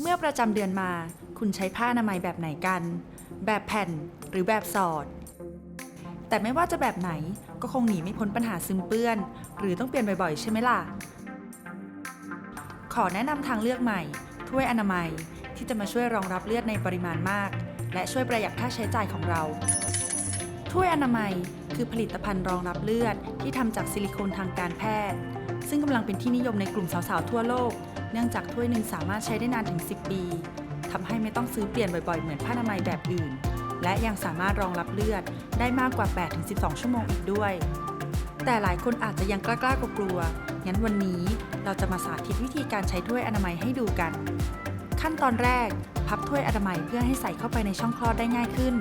เมื่อประจำเดือนมา คุณใช้ผ้าอนามัยแบบไหนกัน แบบแผ่นหรือแบบสอด แต่ไม่ว่าจะแบบไหนก็คงหนีไม่พ้นปัญหาซึมเปื้อน หรือต้องเปลี่ยนบ่อยๆ ใช่ไหมล่ะ ขอแนะนำทางเลือกใหม่ ถ้วยอนามัยที่จะมาช่วยรองรับเลือดในปริมาณมาก และช่วยประหยัดค่าใช้จ่ายของเรา ถ้วยอนามัยคือผลิตภัณฑ์รองรับเลือดที่ทำจากซิลิโคนทางการแพทย์ ซึ่งกำลังเป็นที่นิยมในกลุ่มสาวๆทั่วโลก เนื่องจากถ้วยหนึ่งสามารถใช้ได้นานถึง 10 ปีทำให้ไม่ต้องซื้อเปลี่ยนบ่อยๆ เหมือนผ้าอนามัยแบบอื่น และยังสามารถรองรับเลือดได้มากกว่า 8-12 ชั่วโมงอีกด้วย แต่หลายคนอาจจะยังกล้าๆกลัวๆงั้นวันนี้เราจะมาสาธิตวิธีการใช้ถ้วยอนามัยให้ดูกัน ขั้นตอนแรก พับถ้วยอนามัยเพื่อให้ใส่เข้าไปในช่องคลอดได้ง่ายขึ้น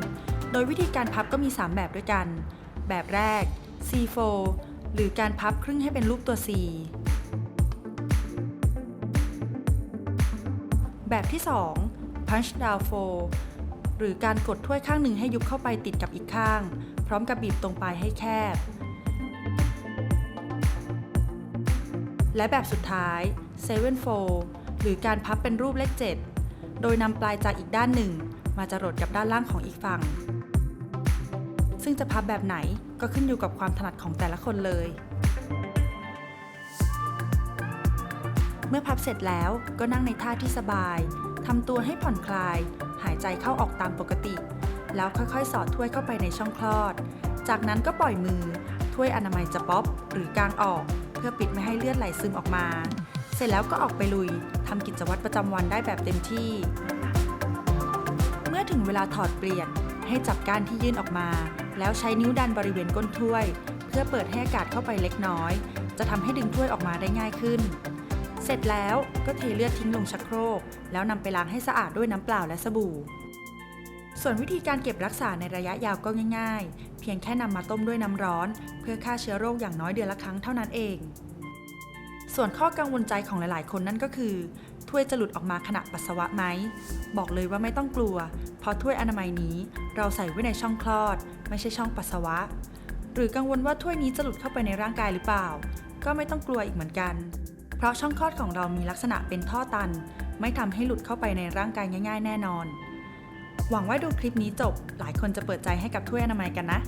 โดยวิธีการพับก็มี 3 แบบด้วยกัน แบบแรก C4 หรือการพับครึ่งให้เป็นรูปตัว C แบบที่ 2 Punch down fold หรือการกดถ้วยข้างหนึ่งให้ยุบเข้าไปติดกับอีกข้าง พร้อมกับบีบตรงปลายให้แคบ และแบบสุดท้าย Seven Fold หรือการพับเป็นรูปเลข 7 โดยนำปลายจากอีกด้านหนึ่ง มาจรดกับด้านล่างของอีกฝั่ง ซึ่งจะพับแบบไหนก็ขึ้นอยู่กับความถนัดของแต่ละคนเลย เมื่อพับเสร็จแล้วก็นั่งในท่าที่สบายทำตัวให้ผ่อนคลาย หายใจเข้าออกตามปกติ แล้วค่อยๆ สอดถ้วยเข้าไปในช่องคลอด จากนั้นก็ปล่อยมือ ถ้วยอนามัยจะป๊อปหรือกางออก เพื่อปิดไม่ให้เลือดไหลซึมออกมา เสร็จแล้วก็ออกไปลุยทำกิจวัตรประจำวันได้แบบเต็มที่ เมื่อถึงเวลาถอดเปลี่ยน ให้จับก้านที่ยื่นออกมา แล้วใช้นิ้วดันบริเวณก้นถ้วย เพื่อเปิดให้อากาศเข้าไปเล็กน้อย จะทำให้ดึงถ้วยออกมาได้ง่ายขึ้น เสร็จแล้วก็เทเลือดทิ้งลงชักโครก แล้วนำไปล้างให้สะอาดด้วยน้ำเปล่าและสบู่ ส่วนวิธีการเก็บรักษาในระยะยาวก็ง่าย ๆ เพียงแค่นำมาต้มด้วยน้ำร้อน เพื่อฆ่าเชื้อโรคอย่างน้อยเดือนละครั้งเท่านั้นเอง ส่วนข้อกังวลใจของหลายๆ คนนั่นก็คือถ้วยจะหลุดออกมาขณะปัสสาวะไหม บอกเลยว่าไม่ต้องกลัว เพราะถ้วยอนามัยนี้เราใส่ไว้ในช่องคลอด ไม่ใช่ช่องปัสสาวะ หรือกังวลว่าถ้วยนี้จะหลุดเข้าไปในร่างกายหรือเปล่า ก็ไม่ต้องกลัวอีกเหมือนกัน เพราะช่องคลอดของเรามีลักษณะเป็นท่อตัน ไม่ทำให้หลุดเข้าไปในร่างกายง่าย ๆ แน่นอน หวังว่าดูคลิปนี้จบ หลายคนจะเปิดใจให้กับถ้วยอนามัยกันนะ